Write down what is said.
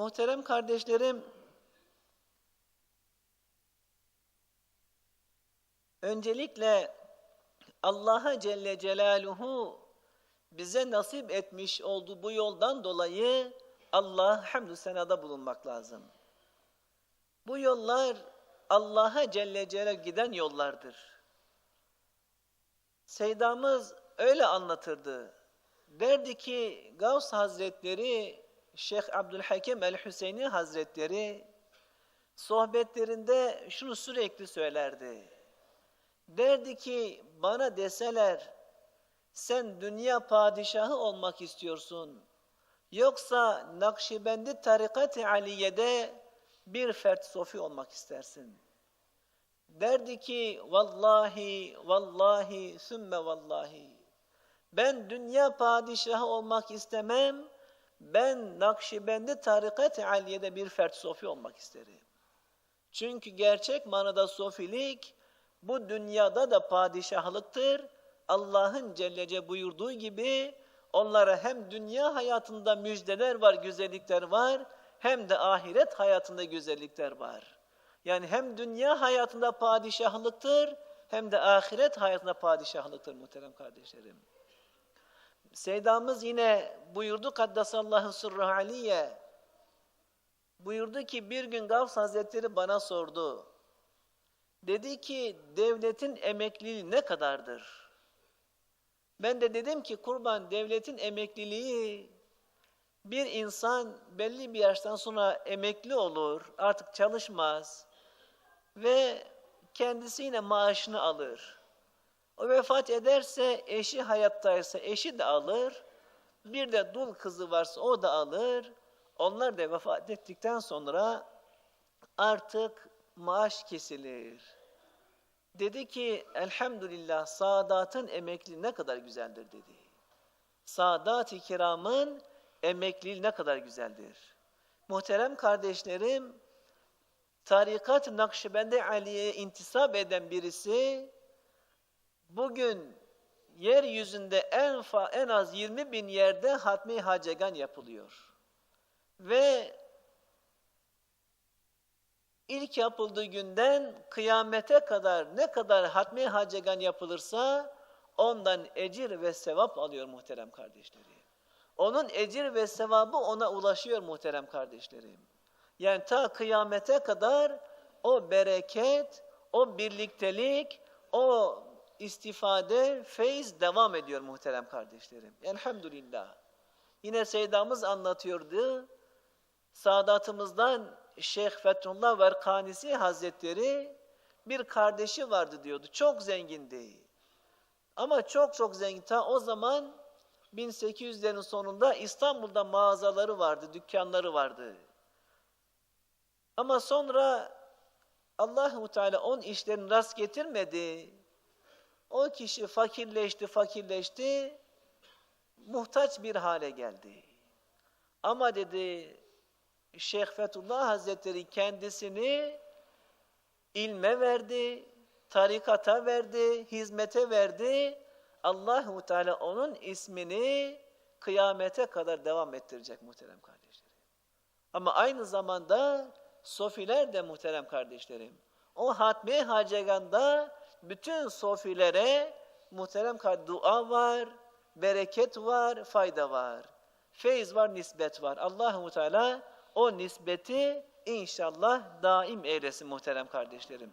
Muhterem kardeşlerim, öncelikle Allah'a Celle Celaluhu bize nasip etmiş olduğu bu yoldan dolayı Allah hamdü senada bulunmak lazım. Bu yollar Allah'a Celle Celal giden yollardır. Seydamız öyle anlatırdı. Derdi ki Gavs Hazretleri, Şeyh Abdülhakim el-Hüseyni Hazretleri sohbetlerinde şunu sürekli söylerdi. Derdi ki bana deseler sen dünya padişahı olmak istiyorsun. Yoksa Nakşibendi Tarikat-ı Aliye'de bir fert sofi olmak istersin. Derdi ki vallahi vallahi sümme vallahi ben dünya padişahı olmak istemem. Ben Nakşibendi Tarikat-ı Aliye'de bir fert sofi olmak isterim. Çünkü gerçek manada sofilik bu dünyada da padişahlıktır. Allah'ın Cellece buyurduğu gibi onlara hem dünya hayatında müjdeler var, güzellikler var, hem de ahiret hayatında güzellikler var. Yani hem dünya hayatında padişahlıktır, hem de ahiret hayatında padişahlıktır muhterem kardeşlerim. Seydamız yine buyurdu Kaddesallahu sırrı aliye. Buyurdu ki bir gün Gavs Hazretleri bana sordu. Dedi ki devletin emekliliği ne kadardır? Ben de dedim ki kurban devletin emekliliği bir insan belli bir yaştan sonra emekli olur, artık çalışmaz ve kendisi yine maaşını alır. O vefat ederse eşi hayattaysa eşi de alır. Bir de dul kızı varsa o da alır. Onlar da vefat ettikten sonra artık maaş kesilir. Dedi ki elhamdülillah Sadat'ın emekli ne kadar güzeldir dedi. Sadat-ı kiramın emekliliği ne kadar güzeldir. Muhterem kardeşlerim, tarikat-ı Nakşibendi Ali'ye intisap eden birisi, bugün yeryüzünde en, fa, en az 20 bin yerde hatmi hacegan yapılıyor. Ve ilk yapıldığı günden kıyamete kadar ne kadar hatmi hacegan yapılırsa ondan ecir ve sevap alıyor muhterem kardeşlerim. Onun ecir ve sevabı ona ulaşıyor muhterem kardeşlerim. Yani ta kıyamete kadar o bereket, o birliktelik, o istifade, feyz devam ediyor muhterem kardeşlerim. Elhamdülillah. Yine Seydamız anlatıyordu. Sadatımızdan Şeyh Fethullah Verkanisi Hazretleri bir kardeşi vardı diyordu. Çok zengindi. Ama çok çok zengin. Ta o zaman 1800'lerin sonunda İstanbul'da mağazaları vardı, dükkanları vardı. Ama sonra Allahu Teala on işlerini rast getirmedi. O kişi fakirleşti, fakirleşti, muhtaç bir hale geldi. Ama dedi Şeyh Fethullah Hazretleri kendisini ilme verdi, tarikata verdi, hizmete verdi. Allahu Teala onun ismini kıyamete kadar devam ettirecek muhterem kardeşlerim. Ama aynı zamanda sofiler de muhterem kardeşlerim. O hatmi haceganda bütün sofilere muhterem dua var, bereket var, fayda var. Feyz var, nisbet var. Allahu Teala o nisbeti inşallah daim eylesin muhterem kardeşlerim.